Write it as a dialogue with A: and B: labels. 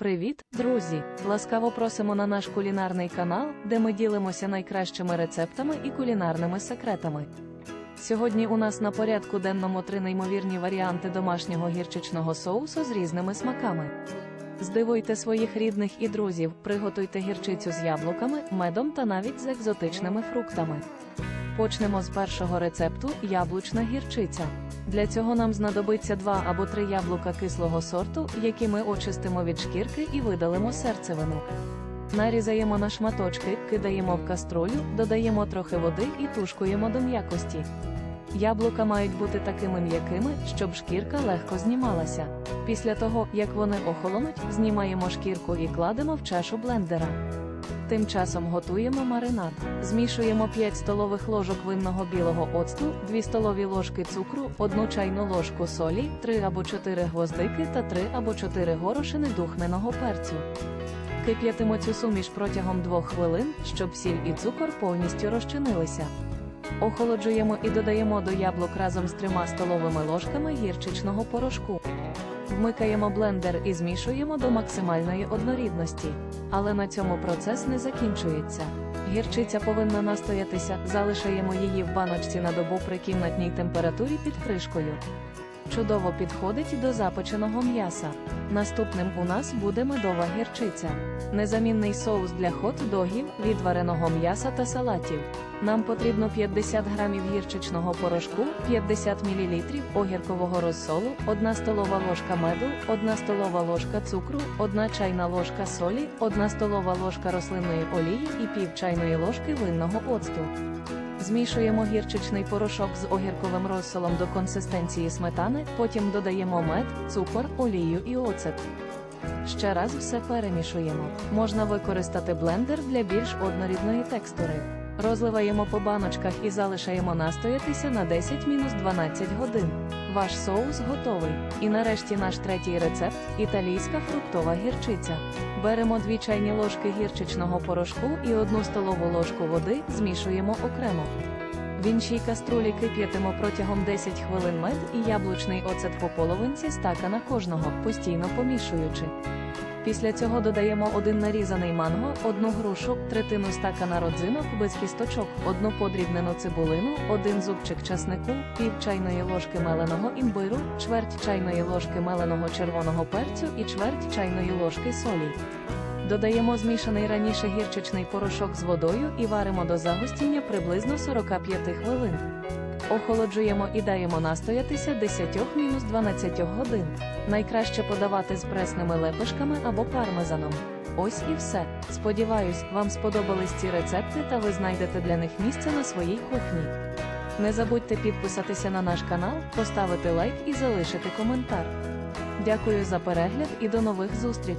A: Привіт, друзі! Ласкаво просимо на наш кулінарний канал, де ми ділимося найкращими рецептами і кулінарними секретами. Сьогодні у нас на порядку денному три неймовірні варіанти домашнього гірчичного соусу з різними смаками. Здивуйте своїх рідних і друзів, приготуйте гірчицю з яблуками, медом та навіть з екзотичними фруктами. Почнемо з першого рецепту яблучна гірчиця. Для цього нам знадобиться 2 або 3 яблука кислого сорту, які ми очистимо від шкірки і видалимо серцевину. Нарізаємо на шматочки, кидаємо в каструлю, додаємо трохи води і тушкуємо до м'якості. Яблука мають бути такими м'якими, щоб шкірка легко знімалася. Після того, як вони охолонуть, знімаємо шкірку і кладемо в чашу блендера. Тим часом готуємо маринад. Змішуємо 5 столових ложок винного білого оцту, 2 столові ложки цукру, 1 чайну ложку солі, 3 або 4 гвоздики та 3 або 4 горошини духмяного перцю. Кип'ятимо цю суміш протягом 2 хвилин, щоб сіль і цукор повністю розчинилися. Охолоджуємо і додаємо до яблук разом з 3 столовими ложками гірчичного порошку. Вмикаємо блендер і змішуємо до максимальної однорідності. Але на цьому процес не закінчується. Гірчиця повинна настоятися, залишаємо її в баночці на добу при кімнатній температурі під кришкою. Чудово підходить до запеченого м'яса. Наступним у нас буде медова гірчиця. Незамінний соус для хот-догів, відвареного м'яса та салатів. Нам потрібно 50 грамів гірчичного порошку, 50 мл огіркового розсолу, 1 столова ложка меду, 1 столова ложка цукру, 1 чайна ложка солі, 1 столова ложка рослинної олії і пів чайної ложки винного оцту. Змішуємо гірчичний порошок з огірковим розсолом до консистенції сметани, потім додаємо мед, цукор, олію і оцет. Ще раз все перемішуємо. Можна використати блендер для більш однорідної текстури. Розливаємо по баночках і залишаємо настоятися на 10-12 годин. Ваш соус готовий. І нарешті наш третій рецепт італійська фруктова гірчиця. Беремо 2 чайні ложки гірчичного порошку і 1 столову ложку води, змішуємо окремо. В іншій каструлі кип'ятимо протягом 10 хвилин мед і яблучний оцет по половинці стакана кожного, постійно помішуючи. Після цього додаємо один нарізаний манго, одну грушу, третину стакана родзинок без кісточок, одну подрібнену цибулину, один зубчик часнику, пів чайної ложки меленого імбиру, чверть чайної ложки меленого червоного перцю і чверть чайної ложки солі. Додаємо змішаний раніше гірчичний порошок з водою і варимо до загустіння приблизно 45 хвилин. Охолоджуємо і даємо настоятися 10-12 годин. Найкраще подавати з пресними лепешками або пармезаном. Ось і все. Сподіваюсь, вам сподобались ці рецепти та ви знайдете для них місце на своїй кухні. Не забудьте підписатися на наш канал, поставити лайк і залишити коментар. Дякую за перегляд і до нових зустрічей!